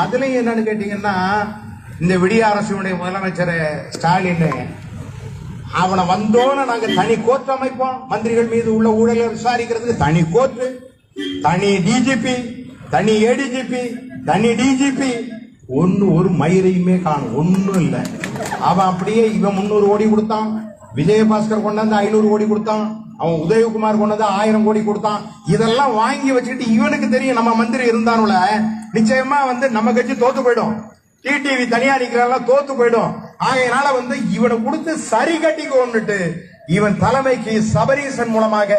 அதுலயும் என்னன்னு கேட்டீங்கன்னா இந்த விடிய அரசுடைய முதலமைச்சர் ஸ்டாலின் அவனை வந்தோன்னு நாங்க தனி கோர்ட் அமைப்போம். மந்திரிகள் மீது உள்ள ஊழலை விசாரிக்கிறதுக்கு தனி கோர்ட் தனி டிஜிபி தனி ஏடிஜிபி தனி டிஜிபி ஒன்னு ஒரு மயிரையுமே காணும் ஒன்றும் இல்லை. அவன் அப்படியே இவன் முன்னூறு கோடி கொடுத்தான். விஜயபாஸ்கர் கொண்டாந்து ஐநூறு கோடி கொடுத்தான். அவன் உதயகுமார் கொண்டாந்து ஆயிரம் கோடி கொடுத்தான். இதெல்லாம் வாங்கி வச்சுக்கிட்டு இவனுக்கு தெரியும் நம்ம மந்திரி இருந்தானுல. நிச்சயமா வந்து நம்ம கட்சி தோத்து போயிடும். டிடிவி தனியா நிக்கிறான் தோத்து போயிடும். ஆகையினால வந்து இவனை கொடுத்து சரி கட்டிக்கோன்னுட்டு இவன் தலைமைக்கு சபரீசன் மூலமாக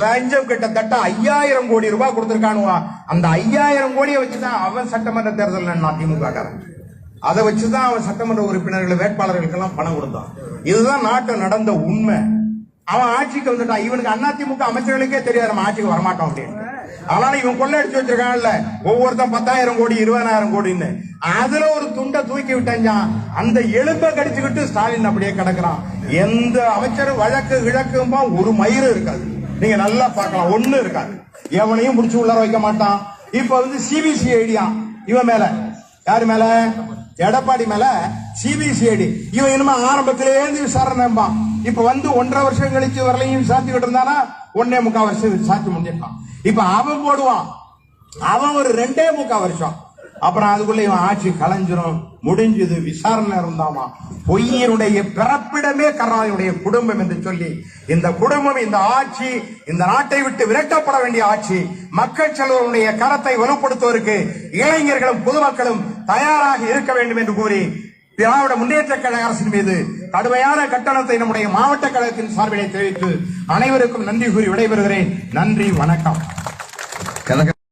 லஞ்சம் கிட்டத்தட்ட ஐயாயிரம் கோடி ரூபாய் கொடுத்திருக்கானுவா. அந்த ஐயாயிரம் கோடியை வச்சுதான் அவன் சட்டமன்ற தேர்தல் அதிமுக காரன் அதை வச்சுதான் அவன் சட்டமன்ற உறுப்பினர்கள் வேட்பாளர்களுக்கெல்லாம் பணம் கொடுத்தான். இதுதான் நாட்டில் நடந்த உண்மை. அவன் ஆட்சிக்கு வந்துட்டான். இவனுக்கு அதிமுக அமைச்சர்களுக்கே தெரியாது நம்ம ஆட்சிக்கு வரமாட்டோம் அப்படின்னு. அதனால இவன் கொள்ளடிச்சு வச்சிருக்கான்ல ஒவ்வொருத்தன் பத்தாயிரம் கோடி இருபதாயிரம் கோடின்னு. அதுல ஒரு துண்டை தூக்கி விட்டான் அந்த எலும்பை கடிச்சுக்கிட்டு ஸ்டாலின் அப்படியே கிடக்குறான். எந்த அமைச்சரும் வழக்கு கிழக்கும்பா ஒரு மயிரும் இருக்காது. நீங்க நல்லா பார்க்கலாம். ஒண்ணு இருக்காது. எவனையும் முடிச்சு உள்ளார வைக்க மாட்டான். இப்ப வந்து சிபிசிஐடியா இவன் மேல. யாரு மேல? எடப்பாடி மேல சிபிசிஐடி இவன் இனிமே ஆரம்பத்திலேயே இருந்து விசாரணைம்பான் இப்ப வந்து ஒன்றரை வருஷம் கழிச்சு வரலையும் விசாரிச்சுக்கிட்டு இருந்தானா? ஒன்னே முக்கால் வருஷம் விசாரிச்சு முடிஞ்சிருக்கான். இப்ப அவன் போடுவான். அவன் ஒரு ரெண்டே முக்கால் வருஷம். அப்புறம் அதுக்குள்ள இவன் ஆட்சி கலைஞ்சிரும். முடிஞ்சது விசாரணை இருந்தாமா? பொய்யினுடைய பிறப்பிடமே கருணாநிதியுடைய குடும்பம் என்று சொல்லி இந்த குடும்பம் இந்த ஆட்சி இந்த நாட்டை விட்டு விரட்டப்பட வேண்டிய ஆட்சி மக்கள் செல்வருடைய கரத்தை வலுப்படுத்துவதற்கு இளைஞர்களும் பொதுமக்களும் தயாராக இருக்க வேண்டும் என்று கூறி திராவிட முன்னேற்ற கழக அரசின் மீது கடுமையான கட்டணத்தை நம்முடைய மாவட்ட கழகத்தின் சார்பிலே தெரிவித்து அனைவருக்கும் நன்றி கூறி விடைபெறுகிறேன். நன்றி வணக்கம்.